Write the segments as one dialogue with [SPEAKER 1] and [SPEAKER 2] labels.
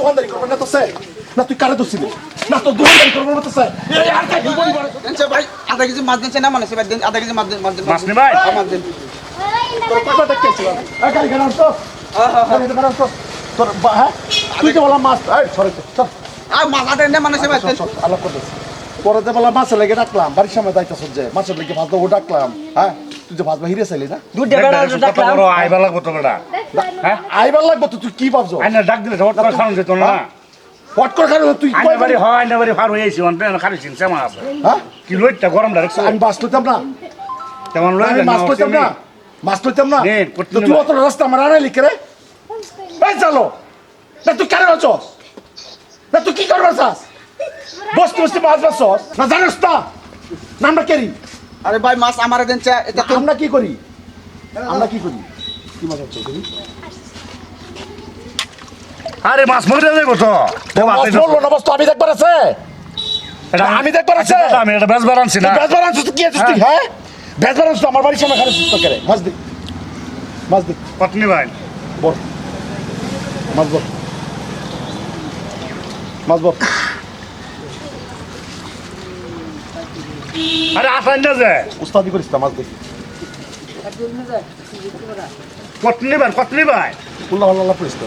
[SPEAKER 1] দোকানদারি না তো না তুই কারে দোষিলি না তো দোকানদারি করবে না তো
[SPEAKER 2] ভাই আধা কেজি মাছ দিনছে না মানে সেবার দিন আধা কেজি মাছ দিন মাছ দিন।
[SPEAKER 3] মাছ ভাই?
[SPEAKER 2] হ্যাঁ, মাছ দিন।
[SPEAKER 1] তোর কথা দেখতেছিলাম গাড়ি গাড়ি তো
[SPEAKER 2] হ্যাঁ, হ্যাঁ।
[SPEAKER 1] গাড়ি গাড়ি তো তোর বা- তুই যে বলা মাছ এই সরে চল।
[SPEAKER 2] আর মাছ মানে
[SPEAKER 1] আলাপ করতে পরে যে বলা মাছের লেগে ডাকলাম বাড়ির সামনে দায়িত্ব সজ্জে মাছের লেগে দেবো ডাকলাম হ্যাঁ? তুই যে ভাত বাহিরে চাইলি না?
[SPEAKER 2] দুধ দেবে না
[SPEAKER 3] কত বড় আইবা লাগবো তো বেটা। হ্যাঁ
[SPEAKER 1] আইবার লাগবো তো তুই কি ভাবছ
[SPEAKER 3] আইনা ডাক দিলে হট করে খাওয়ানো যেত না।
[SPEAKER 1] পট করে খাবে তুই
[SPEAKER 3] আইনা বাড়ি হয় আইনা বাড়ি ফার হয়ে আইছি অন্তে খালি চিনছে আমার আছে।
[SPEAKER 1] হ্যাঁ
[SPEAKER 3] কি লইটা গরম ডাইরেক্ট
[SPEAKER 1] আমি মাছ লইতাম না।
[SPEAKER 3] তেমন লই
[SPEAKER 1] আমি মাছ লইতাম না। মাছ লইতাম না।
[SPEAKER 3] নে,
[SPEAKER 1] তুই অত রাস্তা আমার আনাই লিখে রে এই চলো। না তুই কেন আছস না তুই কি করবার চাস? বসতে বসতে মাছ বাসস না জানিস না নামটা কেরি
[SPEAKER 2] আরে ভাই মাছ আমার দিনছে এটা তো
[SPEAKER 1] আমরা কি করি? আমরা কি করি? কি মাছ হচ্ছে তুমি
[SPEAKER 3] আরে মাছ মরে যাবে তো
[SPEAKER 1] মাছ বলল না বস্তু আমি দেখবার আছে। আমি দেখবার আছে।
[SPEAKER 3] আমি এটা বেশ বাড়ানছি না।
[SPEAKER 1] বেজবার আনছিস কি আছিস তুই হ্যাঁ। বেজবার আনছিস আমার বাড়ির সামনে খারাপ সুস্থ করে। মাছ দি। মাছ দি।
[SPEAKER 3] পত্নী ভাই।
[SPEAKER 1] বল। মাছ বল। মাছ বল।
[SPEAKER 3] আরে আসান না যে।
[SPEAKER 1] উস্তাদি করিস না মাছ দি
[SPEAKER 3] পত্নী ভাই পত্নী ভাই।
[SPEAKER 1] উল্লাহ উল্লাহ করিস না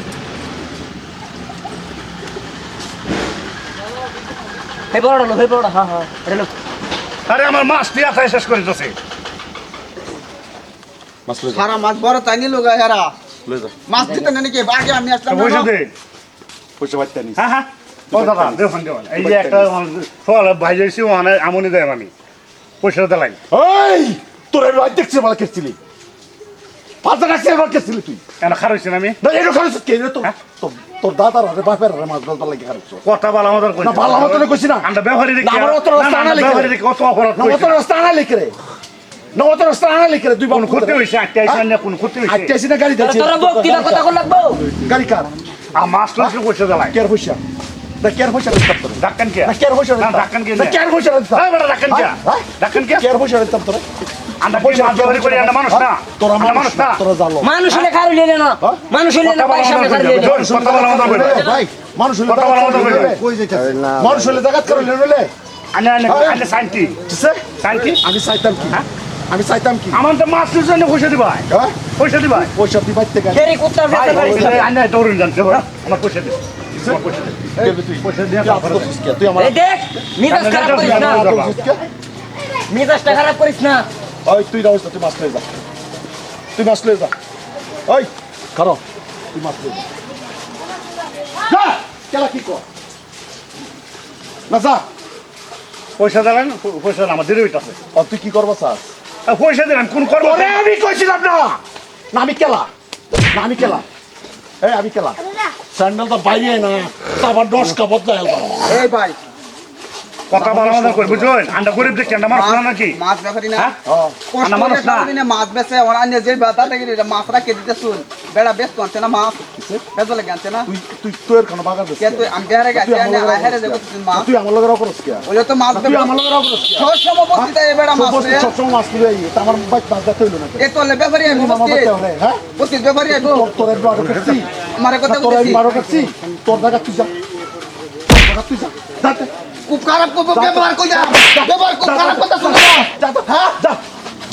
[SPEAKER 2] বড় লো এই বড় হ্যাঁ হ্যাঁ
[SPEAKER 3] আরে আমার মাছ দিয়ে আসাই শেষ করে দিতেছে।
[SPEAKER 1] মাছ
[SPEAKER 2] সারা মাছ বড় তাই নিল গা মাছ দিতে না নাকি? আগে আমি আসলাম
[SPEAKER 3] পয়সা দে।
[SPEAKER 1] পয়সা নিস
[SPEAKER 3] হ্যাঁ হ্যাঁ। ও দাদা দেখুন দেখুন। এই যে একটা সকালে ভাই যাইছি ওখানে আমনি দেয় আমি পয়সা দিলাই
[SPEAKER 1] এই তোর বলা কেছিলি পাঁচটা রাখছি এবার কেছিলি তুই?
[SPEAKER 3] কেন খারাইছি আমি?
[SPEAKER 1] না এটা কে তোর? দাদার আরে বাপের আরে মাছ ধরতে লাগে
[SPEAKER 3] কথা বলা আমাদের কইছে।
[SPEAKER 1] না, কইছি না।
[SPEAKER 3] আমরা ব্যবহারী দেখি
[SPEAKER 1] না, অত রাস্তা আনা লিখে।
[SPEAKER 3] ব্যবহারী দেখি কত অপরাধ
[SPEAKER 1] না
[SPEAKER 3] কইছে।
[SPEAKER 1] অত রাস্তা আনা লিখে রে। না অত রাস্তা আনা লিখে রে দুই
[SPEAKER 3] কোন
[SPEAKER 1] বাবু
[SPEAKER 3] ক্ষতি হইছে আটটা আইছে না কোন ক্ষতি হইছে
[SPEAKER 1] আটটা এসে না গাড়ি দিচ্ছি
[SPEAKER 2] তোরা বক্তৃতা কথা কল লাগবো?
[SPEAKER 1] গাড়ি কার?
[SPEAKER 3] আর মাছ লইছে পয়সা দিলাই
[SPEAKER 1] কেয়ার পয়সা? না কেয়ার পয়সা দিতাম তোরে?
[SPEAKER 3] ডাক্কান কে?
[SPEAKER 1] না কেয়ার পয়সা
[SPEAKER 3] না ডাক্কান কে
[SPEAKER 1] না কেয়ার পয়সা দিতাম
[SPEAKER 3] এই বড় ডাক্কান কে? ডাক্কান কে?
[SPEAKER 1] কেয়ার পয়সা দিতাম তোরে?
[SPEAKER 3] আমরা পয়সা মাছ ব্যবহারী করি মানুষ না।
[SPEAKER 1] তোরা মানুষ না। তোরা জানো।
[SPEAKER 4] মানুষ হলে খারু লেলে না? মানুষ হলে না পয়সা
[SPEAKER 3] আমাদের
[SPEAKER 4] খারু লেলে
[SPEAKER 3] কথা বলা আমাদের কইছে।
[SPEAKER 1] ভাই মানুষ হলে
[SPEAKER 3] কথা বলা আমাদের কইছে।
[SPEAKER 1] কই যাইতাছে? মানুষ হলে জাগাত করে লেলে
[SPEAKER 3] আনে আনে আনে শান্তি শান্তি
[SPEAKER 1] আমি চাইতাম কি?
[SPEAKER 3] হ্যাঁ?
[SPEAKER 1] আমি চাইতাম কি?
[SPEAKER 3] আমার তো মাছ লইছে পয়সা দিবাই
[SPEAKER 1] হ্যাঁ?
[SPEAKER 3] পয়সা দিবাই
[SPEAKER 1] পয়সা।
[SPEAKER 3] আনে দৌড়ুন জানতে আমার পয়সা দে।
[SPEAKER 1] ওই
[SPEAKER 3] পয়সা দিলেন পয়সা আমার দিলে হইতাছে
[SPEAKER 1] ও তুই কি করবা চাস
[SPEAKER 3] আর পয়সা দিলেন কোন করব
[SPEAKER 1] আমি কেলা না আমি কেলা এই আমি কেলা স্যান্ডেল তো বাইরে না তা আবার দশ কাপড় দেয়
[SPEAKER 2] এই ভাই
[SPEAKER 3] কথা বলা আমাদের কই বুঝুন আমরা গরিব দেখি আমরা মানুষ না নাকি?
[SPEAKER 2] মাছ ব্যাপারি না?
[SPEAKER 3] হ্যাঁ? মানুষ না।
[SPEAKER 2] সারাদিনে মাছ বেচে অনান্য যে বাতা থেকে মাছ রাখে দিতে শুন বেড়া বেশ আনছে না মাছ? বেচা লাগে আনছে না?
[SPEAKER 1] তুই তুই তোর কোনো বাগা
[SPEAKER 2] কে তুই আমি বেহারে গেছি
[SPEAKER 1] তুই আমার লগে
[SPEAKER 2] তুই মাছ।
[SPEAKER 1] তুই আমার লগে করস কে
[SPEAKER 2] ওই তো মাছ
[SPEAKER 1] তুই আমার লগে করস কে
[SPEAKER 2] সব সময় বসতে এই বেড়া মাছ রে।
[SPEAKER 1] সব সময় মাছ তুলে আই আমার বাইক মাছ দেখতে হইল না
[SPEAKER 2] এ তো লে ব্যাপারি আমি বসতে
[SPEAKER 1] হ্যাঁ?
[SPEAKER 2] বসতে ব্যাপারি আমি
[SPEAKER 1] তোর তোর একটু আরও কাটছি
[SPEAKER 2] আমারে কথা
[SPEAKER 1] তোর
[SPEAKER 2] বলছি
[SPEAKER 1] তোর জায়গা তুই যা। তোর জায়গা তুই যা। যা যা।
[SPEAKER 2] খুব খারাপ ব্যবহার কই ব্যবহার খুব খারাপ কথা শুনো
[SPEAKER 1] যা যা হ্যাঁ যা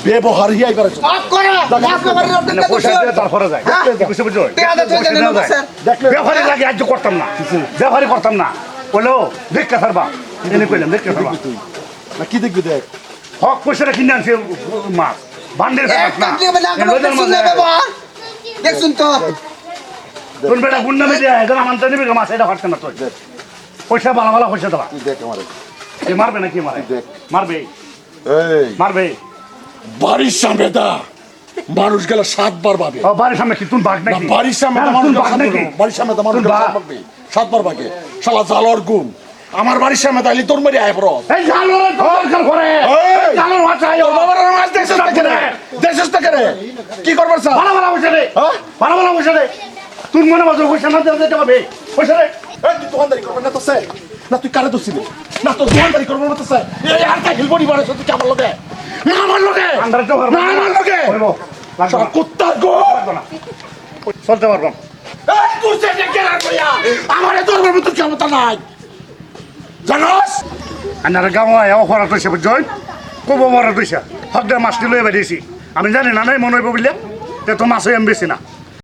[SPEAKER 1] ব্যবহার হিয়াই করে
[SPEAKER 2] মাফ করে মাফ করে
[SPEAKER 3] না, পয়সা দিয়ে তারপরে যায়
[SPEAKER 2] হ্যাঁ?
[SPEAKER 3] বুঝো
[SPEAKER 2] পেয়াদা থই দেন না স্যার
[SPEAKER 1] দেখলে
[SPEAKER 3] ব্যবহারী লাগে আজ করতাম না ব্যবহারী করতাম না এনে কইলাম দেখতে পারবা
[SPEAKER 1] তুই না কি দেখবি দেখ
[SPEAKER 3] হক পয়সাটা কিনে আনছে মাছ বান্ডের মাছ না
[SPEAKER 2] ব্যবহার দেখছুন তো
[SPEAKER 3] কোন বেটা গুণ নামে দেয় আমার মাছ এটা পারছে না তো
[SPEAKER 1] দেখ
[SPEAKER 3] পয়সা বালা বালা পয়সা দেবা
[SPEAKER 1] তুই দেখ আমারে
[SPEAKER 3] এ মারবে নাকি মারে
[SPEAKER 1] দেখ।
[SPEAKER 3] মারবে
[SPEAKER 1] এই
[SPEAKER 3] মারবে
[SPEAKER 1] বাড়ির সামনে দা মানুষ গেল সাতবার
[SPEAKER 3] ও বাড়ির সামনে কি তুমি
[SPEAKER 1] না
[SPEAKER 3] নাকি
[SPEAKER 1] বাড়ির সামনে
[SPEAKER 3] হ্যাঁ,
[SPEAKER 1] মানুষ বাড়ির সামনে তো মানুষ সাতবার ভাগে শালা জালর গুম আমার বাড়ির সামনে তাইলে তোর মেরে আয় বড়
[SPEAKER 3] এই জালোরে দরকার করে
[SPEAKER 1] এই!
[SPEAKER 3] জালোর
[SPEAKER 1] তোর বাবার মাছ দেখছিস না কেরে দেখছিস না কেরে কি করবার স্যার
[SPEAKER 3] ভালো ভালো দে
[SPEAKER 1] হ্যাঁ?
[SPEAKER 3] ভালো ভালো পয়সা দে তুই মনে মতো পয়সা না দিতে পারবে দে
[SPEAKER 1] এই তুই দোকানদারি করবে না তো স্যার? না তুই কারে দোষিলি না তোর দোকানদারি করবে না তো স্যার? এই আর কা হিলবনি বাড়ে তুই কি আমার লগে? না আমার লগে?
[SPEAKER 3] তো
[SPEAKER 1] না আমার লগে? শালা
[SPEAKER 3] না,
[SPEAKER 1] কুত্তার গো।
[SPEAKER 3] চলতে পারব।
[SPEAKER 1] এই তুই যে দেখে রাখব আমারে তোর করার মতো ক্ষমতা নাই। জানাস?
[SPEAKER 3] আর গাঁও আয়া অপরাধ হয়েছে বুঝছেন কব অপরাধ হয়েছে হকদের মাছটি লয়ে বেরিয়েছি আমি জানি না নাই মনে হইব বললে তে তো মাছই আমি বেশি না।